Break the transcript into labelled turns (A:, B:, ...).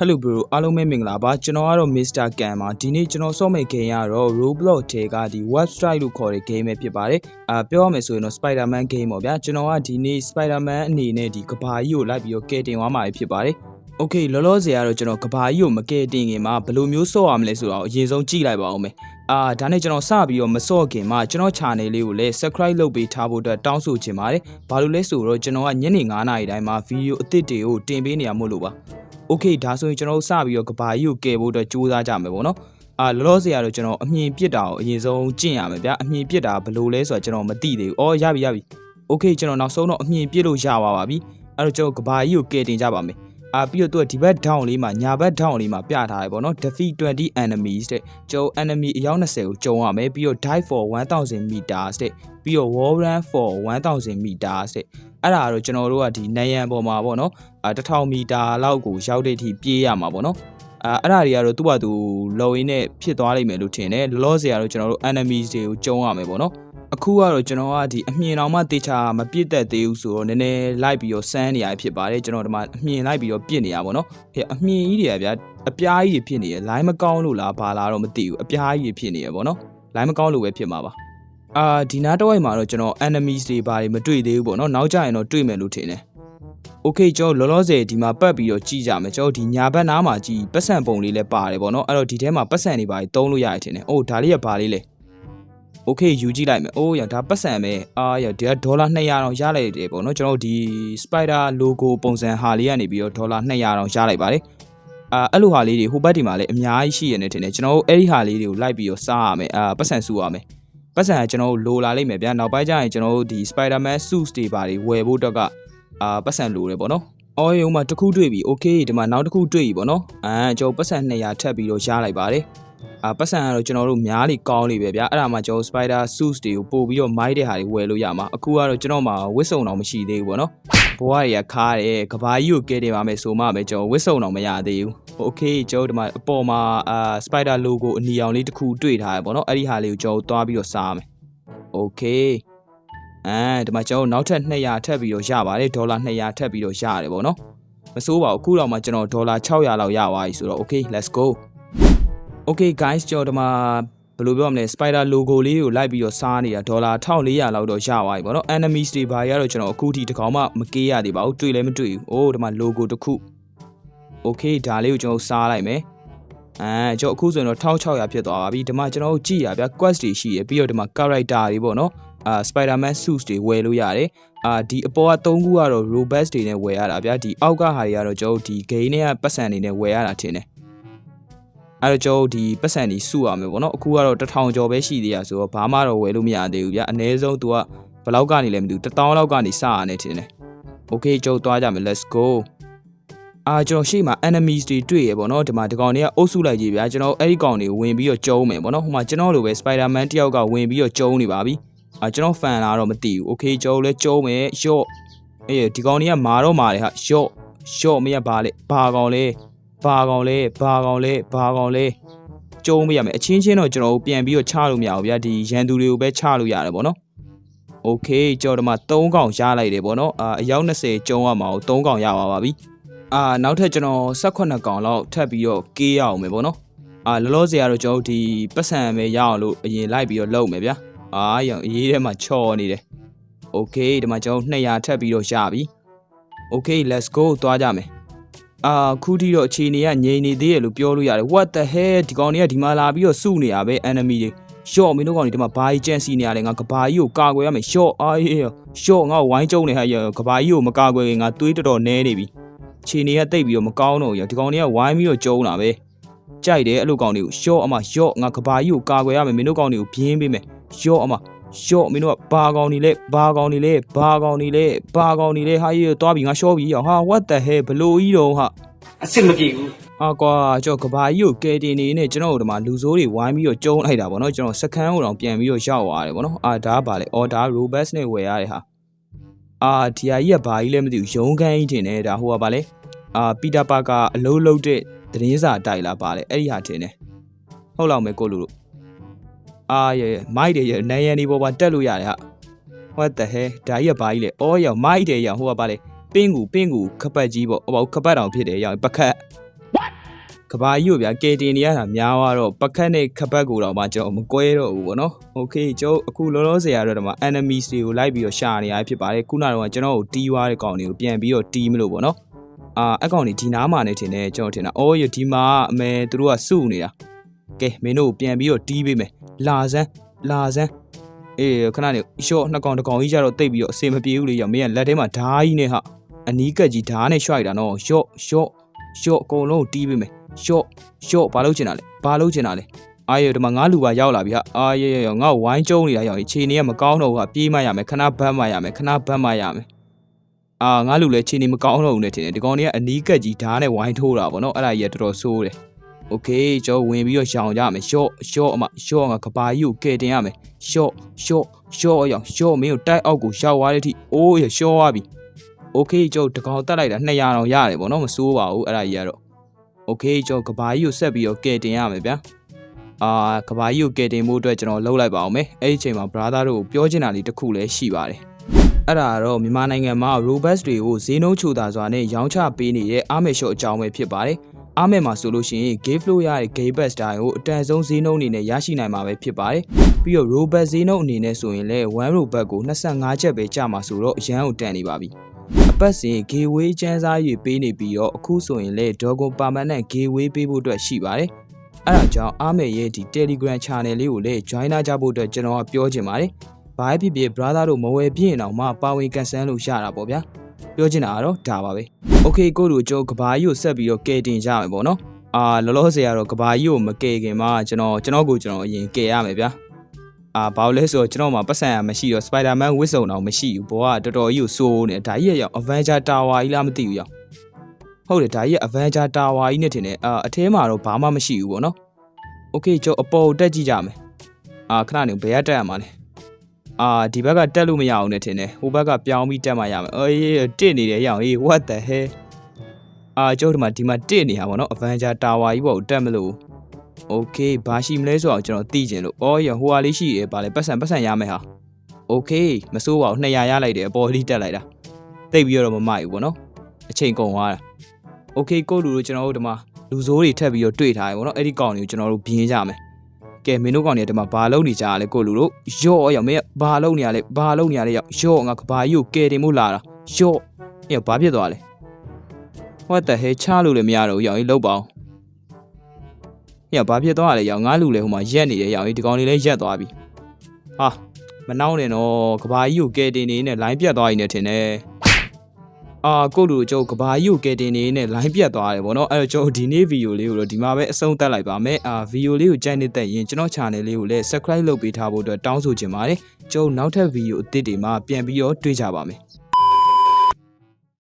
A: Hello bro အားလုံးပဲမင်္ဂလာပါကျွန်တော်ကတော့ Mr. Can ပါဒီနေ့ကျွန်တော်စောင့်မယ့် game ကတော့ Roblox ထဲကဒီ Web Strike လို့ခေါ်တဲ့ game ပဲဖြစ်ပါတယ်အာပြောရမယ်ဆိုရင်တော့ Spider-Man game ပေါ့ဗျာကျွန်တော်ကဒီနေ့ Spider-Man အနေနဲ့ဒီကဘာကြီးကိုလိုက်ပြီးတော့ကယ်တင်သွားမှာဖြစ်ပါတယ် Okay လောလောဆယ်ကတော့ကျွန်တော်ကဘာကြီးကိုမကယ်တင်ခင်မှာဘယ်လိုမျိုးစော့ရမလဲဆိုတော့အရင်ဆုံးကြည့်လိုက်ပါအောင်မယ်အာဒါနဲ့ကျွန်တော်စပြီးတော့မစော့ခင်မှာကျွန်တော် channel လေးကိုလည်း subscribe လုပ်ပေးထားဖို့အတွက်တောင်းဆိုချင်ပါတယ်ဘာလို့လဲဆိုတော့ကျွန်တော်ကညနေ9:00နာရီတိုင်းမှာဗီဒီယိုအသစ်တွေကိုတင်ပေးနေရမို့လို့ပါ โอเคဒါဆိုရင်ကျွန်တော်တို့စပြီးတော့ကဘာကြီးကိုကယ်ဖို့အတွက်ကြိုးစားကြမယ်ပေါ့နော်အာလောလောဆယ်ကတော့ကျွန်တော်အမြင်ပြစ်တာကိုအရင်ဆုံးကျင့်ရမယ်ဗျာအမြင်ပြစ်တာဘယ်လိုလဲဆိုတော့ကျွန်တော်မသိသေးဘူးအော်ရပြီရပြီโอเคကျွန်တော်နောက်ဆုံးတော့အမြင်ပြစ်လို့ရပါပါပြီအဲ့တော့ကျွန်တော်ကဘာကြီးကိုကယ်တင်ကြပါမယ်အာပြီးတော့သူကဒီဘက် down လေးမှာညာဘက် down လေးမှာပြထားတယ်ပေါ့နော် defeat 20 enemies တဲ့ကျွန်တော် enemy အယောက်20ကိုကြုံရမယ်ပြီးတော့ dive for 1000 meters တဲ့ပြီးတော့ wall run for 1000 meters တဲ့ အဲ့ဒါကတော့ကျွန်တော်တို့ကဒီနယံပေါ်မှာပေါ့နော်အာ1000မီတာလောက်ကိုရောက်တဲ့အထိပြေးရမှာပေါ့နော်အာအဲ့ဒါတွေကတော့သူ့ဘာသူလော်ရင်းနဲ့ဖြစ်သွားလိမ့်မယ်လို့ထင်တယ်လောလောဆယ်ကတော့ကျွန်တော်တို့ enemies တွေကိုကြုံရမယ်ပေါ့နော်အခုကတော့ကျွန်တော်ကဒီအမြင်တော်မှတေချာမပြစ်တတ်သေးဘူးဆိုတော့နည်းနည်းလိုက်ပြီးတော့စမ်းနေရဖြစ်ပါတယ်ကျွန်တော်ဒီမှာအမြင်လိုက်ပြီးတော့ပြစ်နေရပါတော့ဟဲ့အမြင်ကြီးတွေကဗျာအပြားကြီးတွေဖြစ်နေရ line မကောင်းလို့လားဘာလားတော့မသိဘူးအပြားကြီးတွေဖြစ်နေရပေါ့နော် line မကောင်းလို့ပဲဖြစ်မှာပါ အာဒီနားတစ်ဝိုက်မှာတော့ကျွန်တော် enemies တွေပါတယ်မတွေ့သေးဘူးပေါ့နော်နောက်ကြရင်တော့တွေ့မယ်လို့ထင်တယ် okay ကျွန်တော်လောလောဆယ်ဒီမှာပတ်ပြီးတော့ကြည့်ကြမယ်ကျွန်တော်ဒီညာဘက်နားမှာကြည့်ပတ်စံပုံလေးလည်းပါတယ်ပေါ့နော်အဲ့တော့ဒီထဲမှာပတ်စံတွေပါတယ်တုံးလို့ရတယ်ထင်တယ်အိုးဒါလေးကဘာလေးလဲ okay ယူကြည့်လိုက်မယ်အိုးရဒါပတ်စံပဲအာရဒီကဒေါ်လာ200တောင်ရလိုက်တယ်ပေါ့နော်ကျွန်တော်ဒီ spider logo ပုံစံဟာလေးကနေပြီးတော့ဒေါ်လာ200တောင်ရလိုက်ပါတယ်အာအဲ့လိုဟာလေးတွေဟိုဘက်ဒီမှာလည်းအများကြီးရှိရနေတယ်ထင်တယ်ကျွန်တော်တို့အဲ့ဒီဟာလေးတွေကိုလိုက်ပြီးတော့စားရမယ်အာပတ်စံစုရမယ် ပတ်စံကကျွန်တော်တို့လိုလာလိမ့်မယ်ဗျာနောက်ပိုင်းကျရင်ကျွန်တော်တို့ဒီ spider-man suits တွေပါတွေဝယ်ဖို့အတွက်ကအာပတ်စံလိုတယ်ပေါ့နော်။အော်ရုံမှာတစ်ခုတွေ့ပြီ။ Okay ဒီမှာနောက်တစ်ခုတွေ့ပြီပေါ့နော်။အာကျွန်တော်ပတ်စံ200ထပ်ပြီးတော့ရလိုက်ပါတယ်။ အာပတ်စံကတော့ကျွန်တော်တို့များလေကောင်းလေပဲဗျာ။အဲ့ဒါမှကျွန်တော် spider suits တွေကိုပို့ပြီးတော့မိုက်တဲ့ဟာတွေဝယ်လို့ရမှာ။အခုကတော့ကျွန်တော်မှာဝစ်စုံတော့မရှိသေးဘူးပေါ့နော်။ဘွားတွေကခါတယ်။ကဘာကြီးကိုကဲတင်ပါမယ်ဆိုမှပဲကျွန်တော်ဝစ်စုံတော့မရသေးဘူး။ Okay ကျွန်တော်ဒီမှာအပေါ်မှာအာ spider logo အနီရောင်လေးတစ်ခုတွေ့ထားရပေါ့နော်။အဲ့ဒီဟာလေးကိုကျွန်တော်သွားပြီးတော့စားမယ်။ Okay အဲဒီမှာကျွန်တော်နောက်ထပ်200ထပ်ပြီးတော့ရပါတယ်ဒေါ်လာ200ထပ်ပြီးတော့ရတယ်ပေါ့နော်မစိုးပါဘူးအခုတော့မှကျွန်တော်ဒေါ်လာ600လောက်ရသွားပြီဆိုတော့ okay let's go okay guys ကျွန်တော်ဒီမှာဘယ်လိုပြောမလဲ spider logo လေးကိုလိုက်ပြီးတော့စားနေတာဒေါ်လာ1400လောက်တော့ရသွားပြီပေါ့နော် enemies တွေဘာတွေကတော့ကျွန်တော်အခုထိတစ်ကောင်မှမကေးရသေးပါဘူးတွေ့လည်းမတွေ့ဘူးအိုးဒီမှာ logo တစ်ခု okay ဒါလေးကိုကျွန်တော်စားလိုက်မယ်အဲကျွန်တော်အခုဆိုရင်တော့1600ဖြစ်သွားပါပြီဒီမှာကျွန်တော်တို့ကြည့်ရဗျ quest တွေရှိရပြီးတော့ဒီမှာ character တွေပေါ့နော်အာ Spider-Man suits တွေဝယ်လို့ရတယ်အာဒီအပေါ်က၃ခုကတော့ robust တွေနဲ့ဝယ်ရတာဗျာဒီအောက်ကဟာတွေကတော့ကျွန်တော်တို့ဒီ game တွေကပတ်စံတွေနဲ့ဝယ်ရတာထင်တယ် အဲ့တော့ကျွန်တော်တို့ဒီပတ်စံတွေစုရမယ်ပေါ့နော်အခုကတော့1000ကျော်ပဲရှိသေးရဆိုတော့ဘာမှတော့ဝယ်လို့မရသေးဘူးဗျာအနည်းဆုံး तू ကဘယ်လောက်ကနေလဲမသိဘူး1000လောက်ကနေစရနေထင်တယ် okay ကျွန်တော်သွားကြမယ် let's go အာကျွန်တော်ရှေ့မှာ enemies တွေတွေ့ရပေါ့နော်ဒီမှာဒီကောင်တွေကအုပ်စုလိုက်ကြည့်ဗျာကျွန်တော်အဲ့ဒီကောင်တွေဝင်ပြီးတော့ကျုံးမယ်ပေါ့နော်ဟိုမှာကျွန်တော်လိုပဲ Spider-Man တယောက်ကဝင်ပြီးတော့ကျုံးနေပါပြီအာကျွန်တော်ဖန်လာတော့မသိဘူး okay ကျွန်တော်လည်းကျုံးမယ်ရော့အေးဒီကောင်တွေကမာတော့မာတယ်ဟာရော့ရော့မရပါလေဘာကောင်လဲ ဘာကောင်လဲဘာကောင်လဲဘာကောင်လဲကျုံးမရမယ်အချင်းချင်းတော့ကျွန်တော်ပြန်ပြီးတော့ချလို့မရဘူးဗျာဒီရန်သူတွေကိုပဲချလို့ရတယ်ပေါ့နော် okay ကျွန်တော်ဒီမှာ3កောင်ရလိုက်တယ်ပေါ့နော်အာအယောက်20ကျုံးရမှာကို3កောင်ရပါပါပြီအာနောက်ထပ်ကျွန်တော်18កောင်လောက်ထပ်ပြီးတော့ကေးရအောင်မယ်ပေါ့နော်အာလောလောဆယ်ကတော့ကျွန်တော်ဒီပတ်စံပဲရအောင်လို့အရင်လိုက်ပြီးတော့လုပ်မယ်ဗျာ အာရောင်အရေးထဲမှာချော်နေတယ်။ Okay ဒီမှာကျွန်တော်200ထပ်ပြီးတော့ရပြီ။ Okay let's go သွားကြမယ်။ အာခုထိတော့အခြေအနေကငြိမ်နေသေးရလို့ပြောလို့ရတယ်။ What the hell ဒီကောင်တွေကဒီမှာလာပြီးတော့စုနေရပဲ enemy တွေ။ရှော့မင်းတို့ကောင်တွေဒီမှာဘာကြီးကြန့်စီနေရတယ်ငါကဘာကြီးကိုကာကွယ်ရမယ်ရှော့အာရေးရှော့ငါ့ကိုဝိုင်းကျုံနေဟဲ့ကဘာကြီးကိုမကာကွယ်ရင်ငါသွေးတော်တော်နဲနေပြီ။ခြေနေကတိတ်ပြီးတော့မကောင်းတော့ဘူးဒီကောင်တွေကဝိုင်းပြီးတော့ကျုံလာပဲ။ကြိုက်တယ်အဲ့လိုကောင်တွေကိုရှော့အမရှော့ငါကဘာကြီးကိုကာကွယ်ရမယ်မင်းတို့ကောင်တွေကိုပြင်းပေးမယ်ရှော့အမ ရှော့မင်းတို့ကဘာကောင်နေလဲဘာကောင်နေလဲဘာကောင်နေလဲဘာကောင်နေလဲဟာရေးသွားပြီငါရှော့ပြီဟာ what the hell ဘလို့ကြီးတော့ဟာ
B: အစ်စ်မပြေဘူး
A: အာကွာကျွန်တော်ကဘာကြီးကိုကဲတင်နေနေကျွန်တော်တို့ဒီမှာလူဆိုးတွေဝိုင်းပြီးတော့ကျုံလိုက်တာဗောနော်ကျွန်တော်စကန်ကိုတော့ပြန်ပြီးတော့ရောက်သွားတယ်ဗောနော်အာဒါကဘာလဲအော်ဒါ robust နဲ့ဝယ်ရတဲ့ဟာအာဒီဟာကြီးကဘာကြီးလဲမသိဘူးရုံးခန်းကြီးတင်နေဒါဟိုကဘာလဲအာပီတာပါကာအလုံးလုံးတဲ့သတင်းစာတိုက်လာပါလေအဲ့ဒီဟာတင်နေဟုတ်လောက်မယ်ကိုလူတို့ အာရရမိုက်တယ်ရနယန်ဒီပေါ်မှာတက်လို့ရတယ်ဟာ what the hell ဒါကြီးကဘာကြီးလဲအော်ရောင်မိုက်တယ်ရောင်ဟိုကပါလေပင်းကူပင်းကူခပတ်ကြီးပေါ့ဟိုပါခပတ်တောင်ဖြစ်တယ်ရောင်ပခတ် ကဘာကြီးကိုဗျာကေတင်နေရတာများသွားတော့ပကတ်နဲ့ခပတ်ကိုတော့မှကျွန်တော်မကွဲတော့ဘူးပေါ့နော်โอเคကျွန်တော်အခုလောလောဆယ်ကတော့ဒီမှာ enemies တွေကိုလိုက်ပြီးတော့ရှာနေရဖြစ်ပါတယ်ခုနကတော့ကျွန်တော်ကိုတီးွားတဲ့ကောင်တွေကိုပြန်ပြီးတော့တီးမလို့ပေါ့နော်အာအကောင်တွေဒီနားမှာနေထင်တယ်ကျွန်တော်ထင်တာအော်ရဒီမှာအမေသူတို့ကစုနေတာ ကဲမင်းတို့ပြန်ပြီးတော့တီးပေးမယ်လာစမ်းလာစမ်းအေးခဏနေရှော့နှစ်ကောင်တစ်ကောင်ကြီးကြတော့တိတ်ပြီးတော့အစင်မပြေဘူးလေရောမင်းကလက်ထဲမှာဓာကြီးနဲ့ဟာအနီးကက်ကြီးဓာနဲ့ရွှိုက်တာနော်ရှော့ရှော့ရှော့အကုန်လုံးတီးပေးမယ်ရှော့ရှော့ဘာလုပ်ချင်တာလဲဘာလုပ်ချင်တာလဲအာရဒီမှာငါလူပါရောက်လာပြီဟာအာရရရငါ့ကိုဝိုင်းကျုံနေတာရောက်ရင်ခြေနေကမကောင်းတော့ဘူးဟာပြေးမှရမယ်ခဏဘတ်မှရမယ်ခဏဘတ်မှရမယ်အာငါလူလည်းခြေနေမကောင်းတော့ဘူးနဲ့ထင်တယ်ဒီကောင်တွေကအနီးကက်ကြီးဓာတ်နဲ့ဝိုင်းထိုးတာဗောနော်အဲ့ဒါကြီးကတော်တော်ဆိုးတယ် โอเคကျွန်တော်ဝင်ပြီးတော့ရှောင်ကြမယ်ရှော့ရှော့အမရှော့ငါကဘာကြီးကိုကဲတင်ရမယ်ရှော့ရှော့ရှော့အောင်ရှော့မင်းကိုတိုက်အောက်ကိုရှောက်သွားတဲ့အထိအိုးရရှော့သွားပြီโอเคကျွန်တော်တကောင်တက်လိုက်တာ200တောင်ရတယ်ဗောနော်မစိုးပါဘူးအဲ့ဒါကြီးကတော့ โอเคကျွန်တော်ကဘာကြီးကိုဆက်ပြီးတော့ကဲတင်ရမယ်ဗျာအာကဘာကြီးကိုကဲတင်မှုအတွက်ကျွန်တော်လှုပ်လိုက်ပါအောင်မယ်အဲ့ဒီအချိန်မှာ brother တို့ကိုပြောချင်တာလေးတစ်ခုလည်းရှိပါတယ်အဲ့ဒါကတော့မြန်မာနိုင်ငံမှာ robust တွေကိုဈေးနှုန်းချိုတာစွာနဲ့ရောင်းချပေးနေတဲ့အာမေရှော့အကြောင်းပဲဖြစ်ပါတယ် အာမေမှာဆိုလို့ရှိရင် game flow ရတဲ့ game best တိုင်းကိုအတန်ဆုံးဈေးနှုန်းအနေနဲ့ရရှိနိုင်မှာပဲဖြစ်ပါတယ်ပြီးတော့ robust ဈေးနှုန်းအနေနဲ့ဆိုရင်လည်း1 robust ကို25ချက်ပဲကျမှာဆိုတော့အရန်ကိုတန်နေပါပြီအပတ်စဉ် gateway ကျန်းစား၍ပေးနေပြီးတော့အခုဆိုရင်လည်း Dogon Permanent gateway ပေးဖို့အတွက်ရှိပါတယ်။အဲဒါကြောင့်အားမေရဲ့ဒီ Telegram channel လေးကိုလည်း join လာကြဖို့အတွက်ကျွန်တော်ကပြောချင်ပါတယ်။ဘာဖြစ်ဖြစ် brother တို့မဝယ်ပြည့်အောင်မှပါဝင်ကန်ဆန်းလို့ရတာပေါ့ဗျာ။ ပြောချင်တာကတော့ဒါပါပဲ။ Okay ကိုတို့ကျိုးကဘာကြီးကိုဆက်ပြီးတော့ကဲတင်ကြမယ်ပေါ့နော်။အာလောလောဆယ်ကတော့ကဘာကြီးကိုမကဲခင်မှာကျွန်တော်ကျွန်တော်ကိုကျွန်တော်အရင်ကဲရမယ်ဗျာ။အာဘာလို့လဲဆိုတော့ကျွန်တော်မှာပတ်စံရမရှိတော့ Spider-Man ဝစ်စုံတော့မရှိဘူးဘောကတော်တော်ကြီးကိုစိုးနေဒါကြီးရောက် Avenger Tower ကြီးလားမသိဘူးရောက်ဟုတ်တယ်ဒါကြီးက Avenger Tower ကြီးနဲ့ထင်တယ်အာအထဲမှာတော့ဘာမှမရှိဘူးပေါ့နော် Okay ကျော်အပေါ်တက်ကြည့်ကြမယ်အာခဏနေဘယ်ကတက်ရမှာလဲ အာဒီဘက်ကတက်လို့မရအောင်နဲ့ထင်တယ်ဟိုဘက်ကပြောင်းပြီးတက်မှရမယ်အေးတစ်နေတယ်ရအောင်အေး what the hell အာကျုပ်တို့မှဒီမှာတစ်နေတာပေါ့နော် Avenger Tower ကြီးပေါ့တက်မလို့ okay ဘာရှိမလဲဆိုတော့ကျွန်တော်သိချင်လို့အော်ရဟိုဟာလေးရှိတယ်ဗာလဲပတ်စံပတ်စံရမယ်ဟာ okay မစိုးပါဘူး200ရလိုက်တယ်အပေါ်လေးတက်လိုက်တာတိတ်ပြီးတော့မမိုက်ဘူးပေါ့နော်အချိန်ကုန်သွားတာ okay ကိုလူတို့ကျွန်တော်တို့ဒီမှာလူစိုးတွေထပ်ပြီးတော့တွေ့ထားတယ်ပေါ့နော်အဲ့ဒီကောင်တွေကိုကျွန်တော်တို့ပြင်းကြမယ် ကဲမင်းတို့ကောင်တွေကဒီမှာဘာလုပ်နေကြရလဲကိုလူတို့ယော့ရောမင်းဘာလုပ်နေရလဲဘာလုပ်နေရလဲယော့ယော့ငါကဘာကြီးကိုကယ်တင်မှုလာတာယော့ယော့ဘာဖြစ်သွားလဲ what the hell ချလို့လည်းမရတော့ဘူးယော့ကြီးလောက်ပါအောင်။ညဘာဖြစ်သွားရလဲရောင်ငါလူလေဟိုမှာရက်နေတယ်ရောင်ဒီကောင်လေးလည်းရက်သွားပြီ။ဟာမနှောင်းနဲ့တော့ကဘာကြီးကိုကဲတင်နေနဲ့လိုင်းပြတ်သွားရင်လည်းထင်တယ်။ အာကိုလူကျုပ်ကဘာကြီးကိုကဲတင်နေနဲ့လိုင်းပြတ်သွားတယ်ဗောနော်အဲ့တော့ကျုပ်ဒီနေ့ဗီဒီယိုလေးကိုတော့ဒီမှာပဲအဆုံးသတ်လိုက်ပါမယ်။အာဗီဒီယိုလေးကိုကြိုက်နေတဲ့ရင်ကျွန်တော် channel လေးကိုလည်း subscribe လုပ်ပေးထားဖို့အတွက်တောင်းဆိုချင်ပါတယ်။ကျုပ်နောက်ထပ်ဗီဒီယိုအသစ်တွေမှာပြန်ပြီးတော့တွေ့ကြပါမယ်။